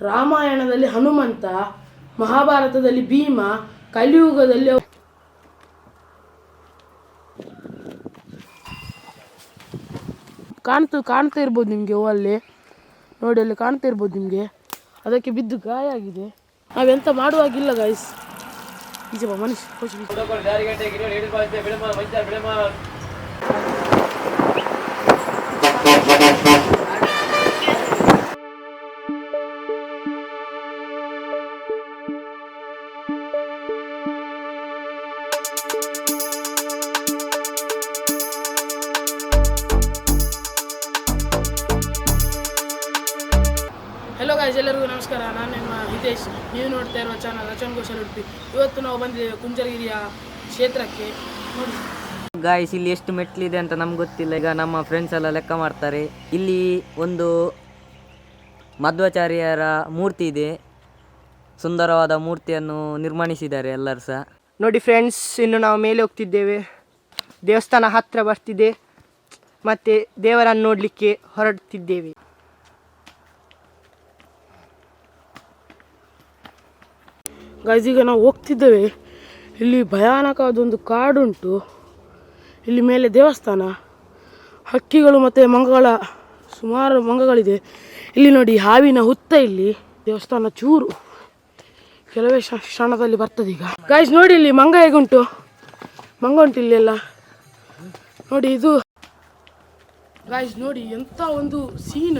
ರಾಮಾಯಣದಲ್ಲಿ ಹನುಮಂತ, ಮಹಾಭಾರತದಲ್ಲಿ ಭೀಮ, ಕಲಿಯುಗದಲ್ಲಿ ಕಾಣ್ತು ಕಾಣ್ತಾ ಇರ್ಬೋದು ನಿಮಗೆ ಅಲ್ಲಿ. ನೋಡಿ ಅಲ್ಲಿ ಕಾಣ್ತಾ ಇರ್ಬೋದು ನಿಮಗೆ. ಅದಕ್ಕೆ ಬಿದ್ದು ಗಾಯ ಆಗಿದೆ. ನಾವೆಂತ ಮಾಡುವಾಗಿಲ್ಲ ಗಾಯ್ಸ್ ಬಾ ಮನುಷ್ಯ ಹೆಲೋ ಗಾಯ್ಸ್ ಎಲ್ಲರಿಗೂ ನಮಸ್ಕಾರ. ನಾನು ನಿಮ್ಮ ಹಿತೇಶ್. ನೀವು ನೋಡ್ತಾ ಇರುವ ಚಾನಲ್ ರಚನ್ ಘೋಷಲ್ ಉಡುಪಿ. ಇವತ್ತು ನಾವು ಬಂದಿದ್ದೇವೆ ಕುಂಜರಗಿರಿಯ ಕ್ಷೇತ್ರಕ್ಕೆ. ನೋಡಿ. ಗಾಯ್ಸ್ ಇಲ್ಲಿ ಎಷ್ಟು ಮೆಟ್ಲಿದೆ ಅಂತ ನಮ್ಗೆ ಗೊತ್ತಿಲ್ಲ. ಈಗ ನಮ್ಮ ಫ್ರೆಂಡ್ಸ್ ಎಲ್ಲ ಲೆಕ್ಕ ಮಾಡ್ತಾರೆ. ಇಲ್ಲಿ ಒಂದು ಮಧ್ವಾಚಾರ್ಯರ ಮೂರ್ತಿ ಇದೆ. ಸುಂದರವಾದ ಮೂರ್ತಿಯನ್ನು ನಿರ್ಮಾಣಿಸಿದ್ದಾರೆ ಎಲ್ಲರೂ ಸಹ. ನೋಡಿ ಫ್ರೆಂಡ್ಸ್ ಇನ್ನು ನಾವು ಮೇಲೆ ಹೋಗ್ತಿದ್ದೇವೆ. ದೇವಸ್ಥಾನ ಹತ್ತಿರ ಬರ್ತಿದೆ. ಮತ್ತೆ ದೇವರನ್ನು ನೋಡಲಿಕ್ಕೆ ಹೊರಡ್ತಿದ್ದೇವೆ. ಗಾಯ್ಸ್ ಈಗ ನಾವು ಹೋಗ್ತಿದ್ದೇವೆ. ಇಲ್ಲಿ ಭಯಾನಕವಾದೊಂದು ಕಾಡುಂಟು. ಇಲ್ಲಿ ಮೇಲೆ ದೇವಸ್ಥಾನ. ಹಕ್ಕಿಗಳು ಮತ್ತು ಮಂಗಗಳ, ಸುಮಾರು ಮಂಗಗಳಿದೆ. ಇಲ್ಲಿ ನೋಡಿ ಹಾವಿನ ಹುತ್ತ ಇಲ್ಲಿ. ದೇವಸ್ಥಾನ ಚೂರು. ಕೆಲವೇ ಕ್ಷ- ಕ್ಷಣದಲ್ಲಿ ಬರ್ತದೆ ಈಗ. ಗಾಯ್ಸ್ ನೋಡಿ ಇಲ್ಲಿ ಮಂಗ ಹೇಗುಂಟು? ಮಂಗ ಉಂಟು ಇಲ್ಲೆಲ್ಲ? ನೋಡಿ ಇದು. ಗಾಯ್ಸ್ ನೋಡಿ ಎಂಥ ಒಂದು ಸೀನ್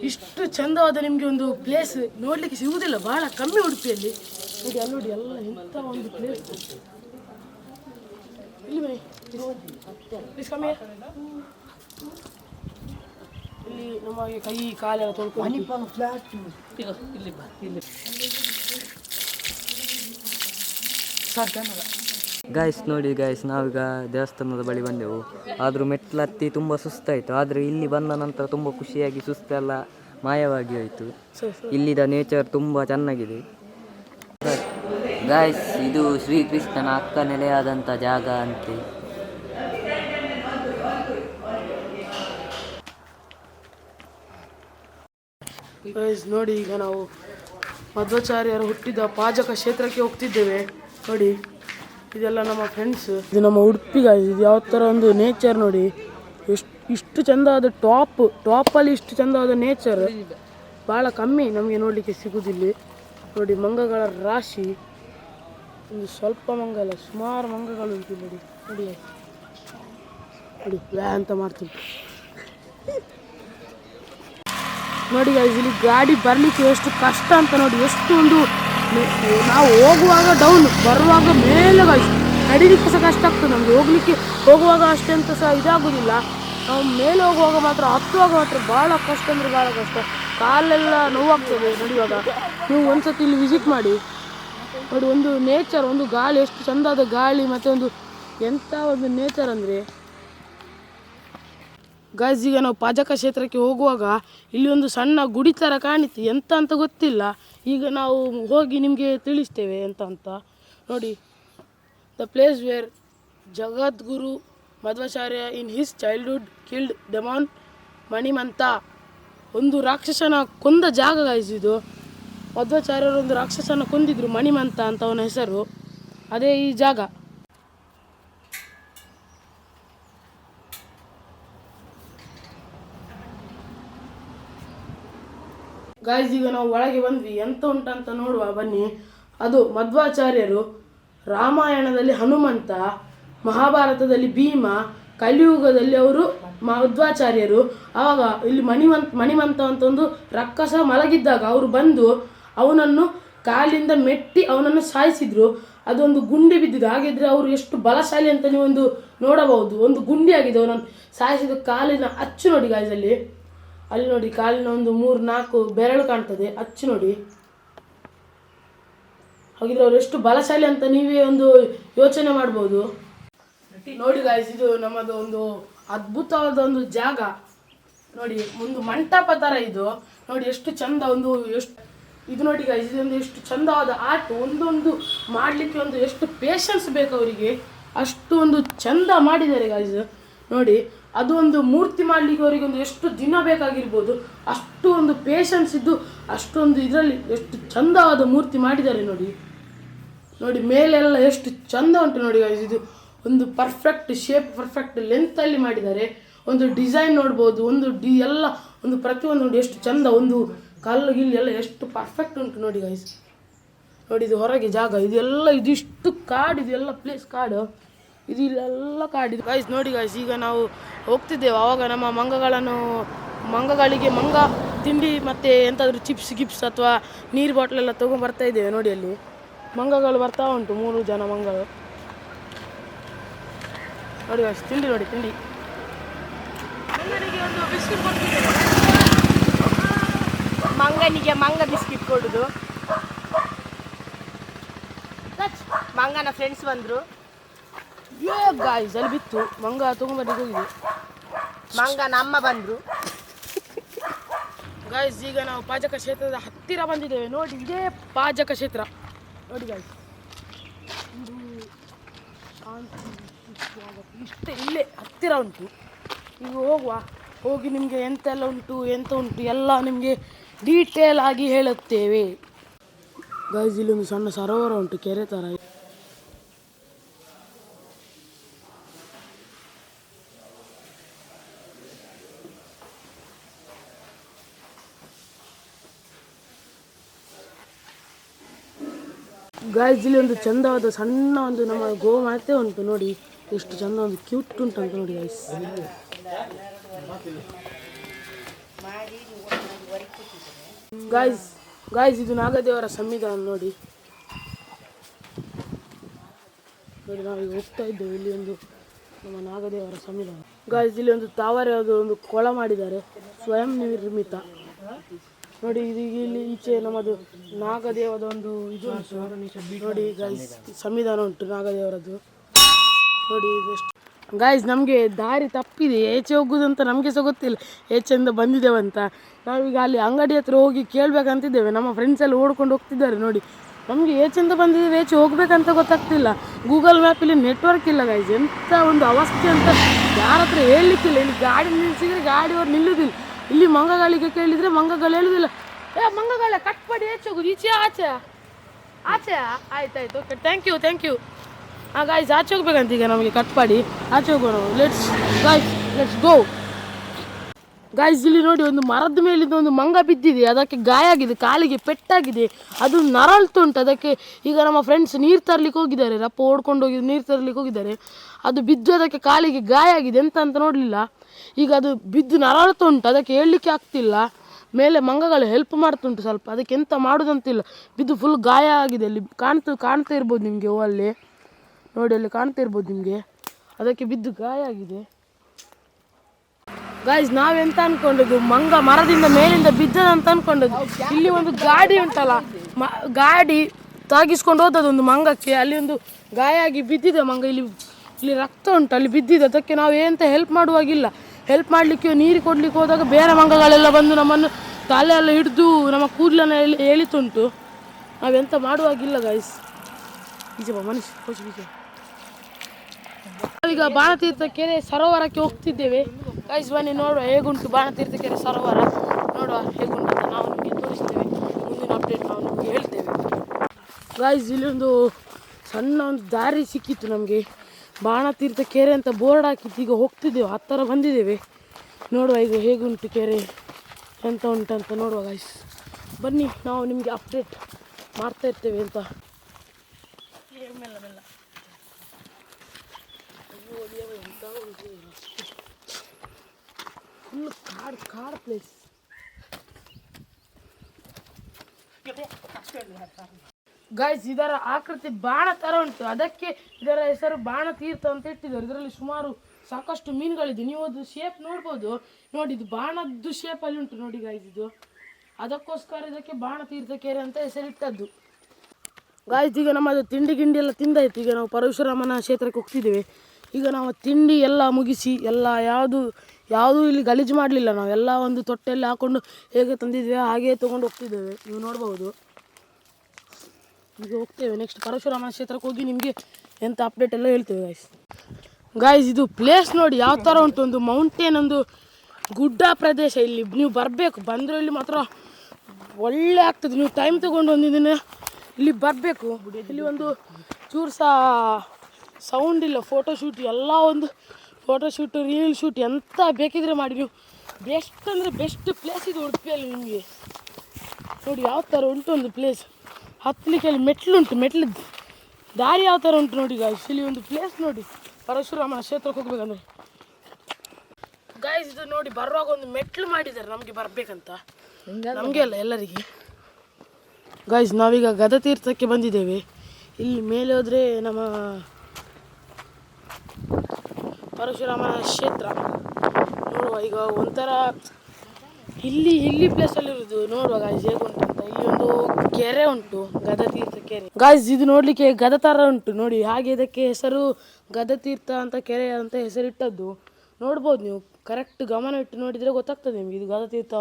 ಇಷ್ಟು ಚಂದವಾದ ನಿಮಗೆ ಒಂದು ಪ್ಲೇಸ್ ನೋಡಲಿಕ್ಕೆ ಸಿಗುವುದಿಲ್ಲ ಬಹಳ ಕಮ್ಮಿ ಉಡುಪಿಯಲ್ಲಿ. ನೋಡಿ ಅಲ್ಲಿ ನೋಡಿ ಎಲ್ಲ ಎಂಥ ಒಂದು ಪ್ಲೇಸ್ ಇಲ್ಲಿ ಬನ್ನಿ. ಪ್ಲೀಸ್ ಕಮ್ಮಿ ಇಲ್ಲಿ ನಮಗೆ ಕೈ ಕಾಲೆಲ್ಲ ತೊಳ್ಕೊಂಡು ಇಲ್ಲಿ ಬಾ ಇಲ್ಲಿ ಗಾಯ್ಸ್ ನೋಡಿ ಗಾಯ್ಸ್ ನಾವೀಗ ದೇವಸ್ಥಾನದ ಬಳಿ ಬಂದೆವು. ಆದರೂ ಮೆಟ್ಲತ್ತಿ ತುಂಬ ಸುಸ್ತಾಯಿತು. ಆದರೆ ಇಲ್ಲಿ ಬಂದ ನಂತರ ತುಂಬ ಖುಷಿಯಾಗಿ ಸುಸ್ತೆಲ್ಲ ಮಾಯವಾಗಿ ಹೋಯಿತು. ಇಲ್ಲಿದ ನೇಚರ್ ತುಂಬ ಚೆನ್ನಾಗಿದೆ. ಗಾಯ್ಸ್ ಇದು ಶ್ರೀಕೃಷ್ಣನ ಅಕ್ಕ ನೆಲೆಯಾದಂಥ ಜಾಗ ಅಂತೆ. ಗಾಯ್ಸ್ ನೋಡಿ, ಈಗ ನಾವು ಮಧ್ವಾಚಾರ್ಯರು ಹುಟ್ಟಿದ ಪಾಜಕ ಕ್ಷೇತ್ರಕ್ಕೆ ಹೋಗ್ತಿದ್ದೇವೆ. ನೋಡಿ, ಇದೆಲ್ಲ ನಮ್ಮ ಫ್ರೆಂಡ್ಸ್ ಇದು ನಮ್ಮ ಉಡುಪಿ ಗಾಯ್ಸ್ ಇದು ಯಾವ ಥರ ಒಂದು ನೇಚರ್ ನೋಡಿ. ಎಷ್ಟು, ಇಷ್ಟು ಚಂದವಾದ ಟಾಪ್ ಟಾಪಲ್ಲಿ ಇಷ್ಟು ಚಂದವಾದ ನೇಚರ್ ಭಾಳ ಕಮ್ಮಿ ನಮಗೆ ನೋಡಲಿಕ್ಕೆ ಸಿಗುವುದಿಲ್ಲ ನೋಡಿ, ಮಂಗಗಳ ರಾಶಿ. ಒಂದು ಸ್ವಲ್ಪ ಮಂಗ ಅಲ್ಲ ಸುಮಾರು ಮಂಗಗಳು ಉಂಟು ನೋಡಿ ನೋಡಿ. ನೋಡಿ, ವ್ಯಾ ಅಂತ ಮಾಡ್ತೀನಿ. ನೋಡಿ ಇಲ್ಲಿ ಗಾಡಿ ಬರಲಿಕ್ಕೆ ಎಷ್ಟು ಕಷ್ಟ ಅಂತ ನೋಡಿ, ಎಷ್ಟು ಒಂದು ನಾವು ಹೋಗುವಾಗ ಡೌನ್ ಬರುವಾಗ ಮೇಲೆ ಗಾಯ್ಸ್ ನಡೀಲಿಕ್ಕೆ ಸಹ ಕಷ್ಟ ಆಗ್ತದೆ. ನಮಗೆ ಹೋಗ್ಲಿಕ್ಕೆ, ಹೋಗುವಾಗ ಅಷ್ಟೆಂತ ಸಹ ಇದಾಗೋದಿಲ್ಲ. ನಾವು ಮೇಲೆ ಹೋಗುವಾಗ ಮಾತ್ರ, ಹತ್ತುವಾಗ ಮಾತ್ರ ಭಾಳ ಕಷ್ಟ ಅಂದರೆ ಭಾಳ ಕಷ್ಟ. ಕಾಲೆಲ್ಲ ನೋವಾಗ್ತದೆ ನಡೆಯುವಾಗ ನೀವು ಒಂದ್ಸತಿ ಇಲ್ಲಿ ವಿಸಿಟ್ ಮಾಡಿ. ನೋಡಿ, ಒಂದು ನೇಚರ್ ಒಂದು ಗಾಳಿ, ಎಷ್ಟು ಚಂದಾದ ಗಾಳಿ ಮತ್ತು ಒಂದು ಎಂಥ ಒಂದು ನೇಚರ್ ಅಂದರೆ. ಗಾಯ್ಸ್ ಈಗ ನಾವು ಪಾಜಕ ಕ್ಷೇತ್ರಕ್ಕೆ ಹೋಗುವಾಗ ಇಲ್ಲಿ ಒಂದು ಸಣ್ಣ ಗುಡಿ ಥರ ಕಾಣಿತ್ತು. ಎಂತ ಅಂತ ಗೊತ್ತಿಲ್ಲ. ಈಗ ನಾವು ಹೋಗಿ ನಿಮಗೆ ತಿಳಿಸ್ತೇವೆ ಎಂತ ಅಂತ. ನೋಡಿ the place where Jagadguru Madhvacharya in his childhood killed demon Manimanta ಒಂದು ರಾಕ್ಷಸನ ಕೊಂದ ಜಾಗ ಗಾಯ್ಸ್ ಮಧ್ವಾಚಾರ್ಯರು ಒಂದು ರಾಕ್ಷಸನ ಕೊಂದಿದ್ರು ಮಣಿಮಂತ ಅಂತ ಅವನ ಹೆಸರು. ಅದೇ ಈ ಜಾಗ. ಗಾಯ್ಸ್, ಈಗ ನಾವು ಒಳಗೆ ಬಂದ್ವಿ. ಎಂತ ಉಂಟಂತ ನೋಡುವ, ಬನ್ನಿ. ಅದು ಮಧ್ವಾಚಾರ್ಯರು ರಾಮಾಯಣದಲ್ಲಿ ಹನುಮಂತ, ಮಹಾಭಾರತದಲ್ಲಿ ಭೀಮ, ಕಲಿಯುಗದಲ್ಲಿ ಅವರು ಮಧ್ವಾಚಾರ್ಯರು. ಆವಾಗ ಇಲ್ಲಿ ಮಣಿಮಂತ್ ಮಣಿಮಂತ ಅಂತ ಒಂದು ರಕ್ಕಸ ಮಲಗಿದ್ದಾಗ ಅವರು ಬಂದು ಅವನನ್ನು ಕಾಲಿಂದ ಮೆಟ್ಟಿ ಅವನನ್ನು ಸಾಯಿಸಿದ್ರು. ಅದೊಂದು ಗುಂಡಿ ಬಿದ್ದಿದೆ. ಹಾಗಿದ್ರೆ ಅವರು ಎಷ್ಟು ಬಲಶಾಲಿ ಅಂತ ನೀವು ಒಂದು ನೋಡಬಹುದು. ಒಂದು ಗುಂಡಿ ಆಗಿದೆ. ಅವನನ್ನು ಸಾಯಿಸಿದ ಕಾಲಿನ ಅಚ್ಚು ನೋಡಿ ಗಾಯದಲ್ಲಿ ಅಲ್ಲಿ. ನೋಡಿ, ಕಾಲಿನ ಒಂದು ಮೂರು ನಾಲ್ಕು ಬೆರಳು ಕಾಣ್ತದೆ. ಅಚ್ಚು ನೋಡಿ. ಹಾಗಿದ್ರೆ ಅವ್ರು ಎಷ್ಟು ಬಲಶಾಲಿ ಅಂತ ನೀವೇ ಒಂದು ಯೋಚನೆ ಮಾಡ್ಬೋದು. ನೋಡಿ ಗಾಯ್ಸ್ ಇದು ನಮ್ಮದು ಒಂದು ಅದ್ಭುತವಾದ ಒಂದು ಜಾಗ. ನೋಡಿ, ಒಂದು ಮಂಟಪ ತರ ಇದು. ನೋಡಿ, ಎಷ್ಟು ಚಂದ ಒಂದು, ಎಷ್ಟು ಇದು ನೋಡಿ ಗೈಸ್ ಇದೊಂದು ಎಷ್ಟು ಚಂದವಾದ ಆರ್ಟ್ ಒಂದೊಂದು ಮಾಡಲಿಕ್ಕೆ ಒಂದು ಎಷ್ಟು ಪೇಷನ್ಸ್ ಬೇಕು ಅವರಿಗೆ. ಅಷ್ಟು ಒಂದು ಚಂದ ಮಾಡಿದ್ದಾರೆ ಗೈಸ್ ನೋಡಿ, ಅದು ಒಂದು ಮೂರ್ತಿ ಮಾಡಲಿಕ್ಕೆ ಅವರಿಗೆ ಒಂದು ಎಷ್ಟು ದಿನ ಬೇಕಾಗಿರ್ಬೋದು. ಅಷ್ಟು ಒಂದು ಪೇಷನ್ಸ್ ಇದ್ದು, ಅಷ್ಟೊಂದು ಇದರಲ್ಲಿ ಎಷ್ಟು ಚಂದವಾದ ಮೂರ್ತಿ ಮಾಡಿದ್ದಾರೆ ನೋಡಿ. ನೋಡಿ, ಮೇಲೆಲ್ಲ ಎಷ್ಟು ಚಂದ ಉಂಟು ನೋಡಿ ಗೈಸ್ ಇದು ಒಂದು ಪರ್ಫೆಕ್ಟ್ ಶೇಪ್ ಪರ್ಫೆಕ್ಟ್ ಲೆಂತಲ್ಲಿ ಮಾಡಿದ್ದಾರೆ. ಒಂದು ಡಿಸೈನ್ ನೋಡ್ಬೋದು, ಒಂದು ಡಿ, ಎಲ್ಲ, ಒಂದು ಪ್ರತಿಯೊಂದು ನೋಡಿ ಎಷ್ಟು ಚಂದ, ಒಂದು ಕಲ್ಲು ಗಿಲ್ಲು ಎಲ್ಲ ಎಷ್ಟು ಪರ್ಫೆಕ್ಟ್ ಉಂಟು ನೋಡಿ ಗೈಸ್ ನೋಡಿ ಇದು ಹೊರಗೆ ಜಾಗ, ಇದೆಲ್ಲ ಇದಿಷ್ಟು ಕಾಡು, ಇದೆಲ್ಲ ಪ್ಲೇಸ್ ಕಾಡು. ಇದು ಇಲ್ಲೆಲ್ಲ ಕಾಡಿದೆ ಗೈಸ್ ನೋಡಿ ಗೈಸ್ ಈಗ ನಾವು ಹೋಗ್ತಿದ್ದೇವೆ. ಆವಾಗ ನಮ್ಮ ಮಂಗಗಳನ್ನು, ಮಂಗಗಳಿಗೆ ಮಂಗ, ತಿಂಡಿ ಮತ್ತು ಎಂಥಾದರೂ ಚಿಪ್ಸ್ ಗಿಪ್ಸ್ ಅಥವಾ ನೀರು ಬಾಟ್ಲೆಲ್ಲ ತೊಗೊಂಡು ಬರ್ತಾ ಇದ್ದೇವೆ ನೋಡಿ ಅಲ್ಲಿ. ಮಂಗಗಳು ಬರ್ತಾ ಉಂಟು, ಮೂರು ಜನ ಮಂಗಗಳು. ನೋಡಿ ಗೈಸ್ ತಿಂಡಿ ನೋಡಿ, ತಿಂಡಿ. ಒಂದು ಬಿಸ್ಕಿಟ್ ಕೊಡ್ತಿದ್ದೇವೆ ಮಂಗನಿಗೆ ಮಂಗ ಬಿಸ್ಕಿಟ್ ಕೊಡುದು. ಮಂಗನ ಫ್ರೆಂಡ್ಸ್ ಬಂದ್ರು. ಗಾಯ್ಸ್ ಅಲ್ಲಿ ಬಿತ್ತು. ಮಂಗ ತೊಗೊಂಬರ್ಲಿಕ್ಕೆ ಹೋಗಿದೆ ಮಂಗನ ಅಮ್ಮ ಬಂದ್ರು. ಗಾಯ್ಸ್ ಈಗ ನಾವು ಪಾಜಕ ಕ್ಷೇತ್ರದ ಹತ್ತಿರ ಬಂದಿದ್ದೇವೆ. ನೋಡಿ, ಇದೇ ಪಾಜಕ ಕ್ಷೇತ್ರ. ನೋಡಿ ಗಾಯ್ಸ್ ಇಷ್ಟೇ ಇಲ್ಲೇ ಹತ್ತಿರ ಉಂಟು. ಈಗ ಹೋಗುವ. ಹೋಗಿ ನಿಮಗೆ ಎಂತೆಲ್ಲ ಉಂಟು, ಎಂತ ಉಂಟು ಎಲ್ಲ ನಿಮಗೆ ಡೀಟೇಲ್ ಆಗಿ ಹೇಳುತ್ತೇವೆ. ಗೈಸ್ ಒಂದು ಸಣ್ಣ ಸರೋವರ ಉಂಟು, ಕೆರೆ ಥರ ಗಾಯ್ಸ್ ಇಲ್ಲಿ ಒಂದು ಚಂದವಾದ ಸಣ್ಣ ಒಂದು ನಮ್ಮ ಗೋಮಾತೆ ಉಂಟು ನೋಡಿ. ಎಷ್ಟು ಚಂದ, ಒಂದು ಕ್ಯೂಟ್ ಉಂಟು ಅಂತ ನೋಡಿ ಗಾಯ್ಸ್ ಗಾಯ್ಸ್ ಗಾಯ್ಸ್ ಇದು ನಾಗದೇವರ ಸಂವಿಧಾನ ನೋಡಿ. ನೋಡಿ ನಾವೀಗ ಹೋಗ್ತಾ ಇದ್ದೇವೆ. ಇಲ್ಲಿ ಒಂದು ನಮ್ಮ ನಾಗದೇವರ ಸಂವಿಧಾನ. ಗಾಯ್ಸ್ ಇಲ್ಲಿ ಒಂದು ತಾವರೆ ಅದು ಒಂದು ಕೊಳ ಮಾಡಿದ್ದಾರೆ. ಸ್ವಯಂ ನಿರ್ಮಿತ. ನೋಡಿ, ಇದು ಇಲ್ಲಿ ಈಚೆ ನಮ್ಮದು ನಾಗದೇವದ ಒಂದು ಇದು ನೋಡಿ ಗಾಯ್ಸ್ ಸಂವಿಧಾನ ಉಂಟು ನಾಗದೇವರದ್ದು. ನೋಡಿ ಗಾಯ್ಸ್ ನಮಗೆ ದಾರಿ ತಪ್ಪಿದೆ. ಏಚೆ ಹೋಗುದಂತ ನಮಗೆ ಸಹ ಗೊತ್ತಿಲ್ಲ. ಏಚೆಯಿಂದ ಬಂದಿದ್ದೇವಂತ ನಾವೀಗ ಅಲ್ಲಿ ಅಂಗಡಿ ಹತ್ರ ಹೋಗಿ ಕೇಳಬೇಕಂತಿದ್ದೇವೆ. ನಮ್ಮ ಫ್ರೆಂಡ್ಸ್ ಎಲ್ಲ ಓಡ್ಕೊಂಡು ಹೋಗ್ತಿದ್ದಾರೆ ನೋಡಿ. ನಮಗೆ ಏಚೆಂದ ಬಂದಿದ್ದೇವೆ. ಏಚೆ ಹೋಗ್ಬೇಕಂತ ಗೊತ್ತಾಗ್ತಿಲ್ಲ. ಗೂಗಲ್ ಮ್ಯಾಪಲ್ಲಿ ನೆಟ್ವರ್ಕ್ ಇಲ್ಲ ಗಾಯ್ಸ್ ಎಂಥ ಒಂದು ಅವಸ್ಥೆ ಅಂತ ಯಾರ ಹತ್ರ ಹೇಳಲಿಕ್ಕಿಲ್ಲ. ಇಲ್ಲಿ ಗಾಡಿ ನಿಲ್ಲಿಸಿದರೆ ಗಾಡಿ ಅವ್ರು ನಿಲ್ಲುವುದಿಲ್ಲ ಇಲ್ಲಿ ಮಂಗಗಳಿಗೆ ಕೇಳಿದರೆ ಮಂಗಗಳು ಹೇಳುವುದಿಲ್ಲ ಏ ಮಂಗಗಳ ಕಟ್ ಮಾಡಿ ಏಚೆ ಹೋಗುದು. ಈಚೆ ಆಚೆ. ಆಚೆ? ಆಯ್ತಾಯ್ತು okay thank you thank you ಹಾಂ ಗಾಯ್ಸ್ ಆಚೆ ಹೋಗ್ಬೇಕಂತ ಈಗ ನಮಗೆ ಕಟ್ ಮಾಡಿ. ಆಚೆ ಹೋಗೋಣ. Let's guys let's go guys ಇಲ್ಲಿ ನೋಡಿ ಒಂದು ಮರದ ಮೇಲಿಂದ ಒಂದು ಮಂಗ ಬಿದ್ದಿದೆ. ಅದಕ್ಕೆ ಗಾಯ ಆಗಿದೆ, ಕಾಲಿಗೆ ಪೆಟ್ಟಾಗಿದೆ ಅದು ನರಳ್ತುಂಟು ಅದಕ್ಕೆ ಈಗ ನಮ್ಮ ಫ್ರೆಂಡ್ಸ್ ನೀರು ತರಲಿಕ್ಕೆ ಹೋಗಿದ್ದಾರೆ. ರಪ್ಪ ಓಡ್ಕೊಂಡು ಹೋಗಿ ನೀರು ತರಲಿಕ್ಕೆ ಹೋಗಿದ್ದಾರೆ. ಅದು ಬಿದ್ದು ಅದಕ್ಕೆ ಕಾಲಿಗೆ ಗಾಯ ಆಗಿದೆ ಎಂತ ಅಂತ ನೋಡಲಿಲ್ಲ. ಈಗ ಅದು ಬಿದ್ದು ನರಳ್ತುಂಟು ಅದಕ್ಕೆ ಹೇಳಲಿಕ್ಕೆ ಆಗ್ತಿಲ್ಲ. ಮೇಲೆ ಮಂಗಗಳು ಹೆಲ್ಪ್ ಮಾಡ್ತುಂಟು ಸ್ವಲ್ಪ. ಅದಕ್ಕೆ ಎಂತ ಮಾಡೋದಂತಿಲ್ಲ. ಬಿದ್ದು ಫುಲ್ ಗಾಯ ಆಗಿದೆ ಅಲ್ಲಿ. ಕಾಣ್ತು, ಕಾಣ್ತಾ ಇರ್ಬೋದು ನಿಮಗೆ ಅಲ್ಲಿ. ನೋಡಿ, ಅಲ್ಲಿ ಕಾಣ್ತಾ ಇರ್ಬೋದು ನಿಮಗೆ. ಅದಕ್ಕೆ ಬಿದ್ದು ಗಾಯ ಆಗಿದೆ. ಗಾಯ್ಸ್ ನಾವೆಂತ ಅನ್ಕೊಂಡದ್ದು? ಮಂಗ ಮರದಿಂದ ಮೇಲಿಂದ ಬಿದ್ದದ ಅಂತ ಅನ್ಕೊಂಡದ್ದು. ಇಲ್ಲಿ ಒಂದು ಗಾಡಿ ಉಂಟಲ್ಲ ಗಾಡಿ ತಾಗಿಸ್ಕೊಂಡು ಹೋದದ್ದು ಒಂದು ಮಂಗಕ್ಕೆ. ಅಲ್ಲಿ ಒಂದು ಗಾಯ ಆಗಿ ಬಿದ್ದಿದೆ ಮಂಗ. ಇಲ್ಲಿ ಇಲ್ಲಿ ರಕ್ತ ಉಂಟು, ಅಲ್ಲಿ ಬಿದ್ದಿದೆ. ಅದಕ್ಕೆ ನಾವು ಎಂತ ಹೆಲ್ಪ್ ಮಾಡುವಾಗಿಲ್ಲ. ಹೆಲ್ಪ್ ಮಾಡಲಿಕ್ಕೆ ನೀರು ಕೊಡ್ಲಿಕ್ಕೆ ಹೋದಾಗ ಬೇರೆ ಮಂಗಗಳೆಲ್ಲ ಬಂದು ನಮ್ಮನ್ನು ತಲೆ ಎಲ್ಲ ಹಿಡಿದು ನಮ್ಮ ಕೂದಲನ್ನ ಎಳಿ ಎಳಿತುಂಟು. ನಾವೆಂತ ಮಾಡುವಾಗಿಲ್ಲ ಗಾಯ್ಸ್ ಈಜಪ್ಪ ಮನುಷ್ಯ ಕೋಚ್ ಬೀಚೆ ನಾವೀಗ ಬಾಣತೀರ್ಥ ಕೆರೆ ಸರೋವರಕ್ಕೆ ಹೋಗ್ತಿದ್ದೇವೆ. ಗೈಸ್ ಬನ್ನಿ ನೋಡುವ ಹೇಗುಂಟು ಬಾಣತೀರ್ಥ ಕೆರೆ ಸರೋವರ. ನೋಡುವ ಹೇಗುಂಟು ಅಂತ ನಾವು ನಿಮಗೆ ತೋರಿಸ್ತೇವೆ. ಮುಂದಿನ ಅಪ್ಡೇಟ್ ನಾವು ನಿಮಗೆ ಹೇಳ್ತೇವೆ. ಗೈಸ್ ಒಂದು ಸಣ್ಣ ಒಂದು ದಾರಿ ಸಿಕ್ಕಿತ್ತು ನಮಗೆ. ಬಾಣತೀರ್ಥ ಕೆರೆ ಅಂತ ಬೋರ್ಡ್ ಹಾಕಿತ್ತು. ಈಗ ಹೋಗ್ತಿದ್ದೇವೆ. ಹತ್ತಿರ ಬಂದಿದ್ದೇವೆ. ನೋಡುವ ಈಗ ಹೇಗುಂಟು ಕೆರೆ ಎಂತ ಉಂಟಂತ ನೋಡುವ ಗೈಸ್ ಬನ್ನಿ, ನಾವು ನಿಮಗೆ ಅಪ್ಡೇಟ್ ಮಾಡ್ತಾ ಇರ್ತೇವೆ ಅಂತ ಫುಲ್ ಕಾಡು ಕಾಡು ಪ್ಲೇಸ್ ಗಾಯ್ಸ್ ಇದರ ಆಕೃತಿ ಬಾಣ ತರ ಉಂಟು. ಅದಕ್ಕೆ ಇದರ ಹೆಸರು ಬಾಣ ತೀರ್ಥ ಅಂತ ಇಟ್ಟಿದ್ದಾರೆ. ಇದರಲ್ಲಿ ಸುಮಾರು ಸಾಕಷ್ಟು ಮೀನುಗಳಿದೆ. ನೀವು ಅದು ಶೇಪ್ ನೋಡ್ಬೋದು. ನೋಡಿ, ಇದು ಬಾಣದ್ದು ಅಲ್ಲಿ ಉಂಟು ನೋಡಿ ಗಾಯ್ಸ್ ಇದು. ಅದಕ್ಕೋಸ್ಕರ ಇದಕ್ಕೆ ಬಾಣ ತೀರ್ಥ ಕೆರೆ ಅಂತ ಹೆಸರಿಟ್ಟದ್ದು. ಗಾಯ್ಸ್ ಈಗ ನಮ್ಮದು ತಿಂಡಿ ಗಿಂಡಿ ಎಲ್ಲ ತಿಂದಾಯ್ತು. ಈಗ ನಾವು ಪರಶುರಾಮನ ಕ್ಷೇತ್ರಕ್ಕೆ ಹೋಗ್ತಿದ್ದೇವೆ. ಈಗ ನಾವು ತಿಂಡಿ ಎಲ್ಲ ಮುಗಿಸಿ ಎಲ್ಲ ಯಾವುದು, ಯಾವುದೂ ಇಲ್ಲಿ ಗಲೀಜು ಮಾಡಲಿಲ್ಲ ನಾವು. ಎಲ್ಲ ಒಂದು ತೊಟ್ಟೆಯಲ್ಲಿ ಹಾಕೊಂಡು ಹೇಗೆ ತಂದಿದ್ದೇವೆ ಹಾಗೆ ತೊಗೊಂಡು ಹೋಗ್ತಿದ್ದೇವೆ. ನೀವು ನೋಡ್ಬೋದು. ಈಗ ಹೋಗ್ತೇವೆ. ನೆಕ್ಸ್ಟ್ ಪರಶುರಾಮ ಕ್ಷೇತ್ರಕ್ಕೆ ಹೋಗಿ ನಿಮಗೆ ಎಂಥ ಅಪ್ಡೇಟ್ ಎಲ್ಲ ಹೇಳ್ತೇವೆ ಗಾಯ್ಸ್ ಗಾಯ್ಸ್ ಇದು ಪ್ಲೇಸ್ ನೋಡಿ ಯಾವ ಥರ ಉಂಟು. ಒಂದು ಮೌಂಟೇನ್ ಒಂದು ಗುಡ್ಡ ಪ್ರದೇಶ. ಇಲ್ಲಿ ನೀವು ಬರಬೇಕು. ಬಂದರೆ ಇಲ್ಲಿ ಮಾತ್ರ ಒಳ್ಳೆ ಆಗ್ತದೆ. ನೀವು ಟೈಮ್ ತೊಗೊಂಡು ಒಂದು ಇಲ್ಲಿ ಬರಬೇಕು. ಇಲ್ಲಿ ಒಂದು ಚೂರು ಸಹ ಸೌಂಡ್ ಇಲ್ಲ ಫೋಟೋ ಶೂಟ್ ಎಲ್ಲ ಒಂದು ಫೋಟೋ ಶೂಟ್ ರೀಲ್ ಶೂಟ್ ಎಂತ ಬೇಕಿದ್ರೆ ಮಾಡಿ ನೀವು. ಬೆಸ್ಟ್ ಅಂದರೆ ಬೆಸ್ಟ್ ಪ್ಲೇಸ್ ಇದು ಉಡುಪಿಯಲ್ಲಿ ನಿಮಗೆ. ನೋಡಿ ಯಾವ ಥರ ಉಂಟು ಒಂದು ಪ್ಲೇಸ್ ಹತ್ತಲಿಕ್ಕೆ ಅಲ್ಲಿ ಮೆಟ್ಲುಂಟು ಮೆಟ್ಲು ದಾರಿ ಯಾವ ಥರ ಉಂಟು ನೋಡಿ ಗಾಯ್ಸ್ ಇಲ್ಲಿ ಒಂದು ಪ್ಲೇಸ್ ನೋಡಿ. ಪರಶುರಾಮನ ಕ್ಷೇತ್ರಕ್ಕೆ ಹೋಗ್ಬೇಕಂದ್ರೆ. ಗಾಯ್ಸ್ ಇದು ನೋಡಿ ಬರುವಾಗ ಒಂದು ಮೆಟ್ಲು ಮಾಡಿದ್ದಾರೆ ನಮಗೆ ಬರಬೇಕಂತ. ನಮಗೆ ಅಲ್ಲ. ಎಲ್ಲರಿಗೆ. ಗಾಯ್ಸ್ ನಾವೀಗ ಗದತೀರ್ಥಕ್ಕೆ ಬಂದಿದ್ದೇವೆ. ಇಲ್ಲಿ ಮೇಲೆ ಹೋದರೆ ನಮ್ಮ ಪರಶುರಾಮನ ಕ್ಷೇತ್ರ. ನೋಡುವ, ಈಗ ಒಂಥರ ಇಲ್ಲಿ ಇಲ್ಲಿ ಪ್ಲೇಸಲ್ಲಿ ಇರೋದು. ನೋಡುವ ಗಾಯ್ಸ್ ಹೇಗೆ ಉಂಟು ಅಂತ. ಇಲ್ಲಿ ಒಂದು ಕೆರೆ ಉಂಟು, ಗದತೀರ್ಥ ಕೆರೆ. ಗಾಯ್ಸ್ ಇದು ನೋಡಲಿಕ್ಕೆ ಗದ ಥರ ಉಂಟು. ನೋಡಿ, ಹಾಗೆ ಇದಕ್ಕೆ ಹೆಸರು ಗದ ತೀರ್ಥ ಅಂತ, ಕೆರೆ ಅಂತ ಹೆಸರಿಟ್ಟದ್ದು. ನೋಡ್ಬೋದು ನೀವು ಕರೆಕ್ಟ್ ಗಮನ ಇಟ್ಟು ನೋಡಿದರೆ ಗೊತ್ತಾಗ್ತದೆ ನಿಮಗೆ. ಇದು ಗದ ತೀರ್ಥ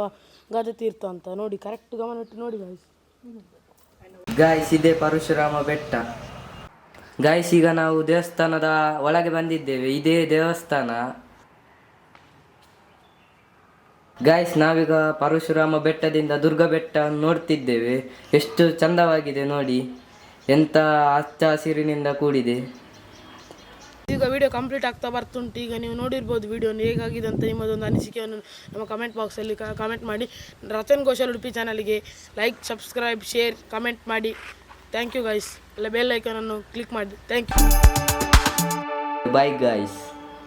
ಗದ ತೀರ್ಥ ಅಂತ. ನೋಡಿ ಕರೆಕ್ಟ್ ಗಮನ ಇಟ್ಟು ನೋಡಿ ಗಾಯ್ಸ್ ಗಾಯ್ಸ್ ಇದೆ ಪರಶುರಾಮ ಬೆಟ್ಟ. ಗಾಯ್ಸ್ ಈಗ ನಾವು ದೇವಸ್ಥಾನದ ಒಳಗೆ ಬಂದಿದ್ದೇವೆ. ಇದೇ ದೇವಸ್ಥಾನ. ಗಾಯ್ಸ್ ನಾವೀಗ ಪರಶುರಾಮ ಬೆಟ್ಟದಿಂದ ದುರ್ಗ ಬೆಟ್ಟ ನೋಡ್ತಿದ್ದೇವೆ. ಎಷ್ಟು ಚಂದವಾಗಿದೆ ನೋಡಿ. ಎಂತ ಹಚ್ಚ ಹಸಿರಿನಿಂದ ಕೂಡಿದೆ. ಈಗ ವಿಡಿಯೋ ಕಂಪ್ಲೀಟ್ ಆಗ್ತಾ ಬರ್ತುಂಟು ಈಗ ನೀವು ನೋಡಿರ್ಬೋದು ವಿಡಿಯೋ ಹೇಗಾಗಿದೆ ಅಂತ ನಿಮ್ಮದೊಂದು ಅನಿಸಿಕೆಯನ್ನು ನಮ್ಮ ಕಮೆಂಟ್ ಬಾಕ್ಸಲ್ಲಿ ಕಮೆಂಟ್ ಮಾಡಿ. ರತನ್ ಘೋಷಲ್ ಉಡುಪಿ ಚಾನಲ್ಗೆ ಲೈಕ್ ಸಬ್ಸ್ಕ್ರೈಬ್ ಶೇರ್ ಕಮೆಂಟ್ ಮಾಡಿ. ಥ್ಯಾಂಕ್ ಯು ಗೈಸ್ ಅಲ್ಲ ಬೆಲ್ ಐಕಾನನ್ನು ಕ್ಲಿಕ್ ಮಾಡಿ. Thank you bye guys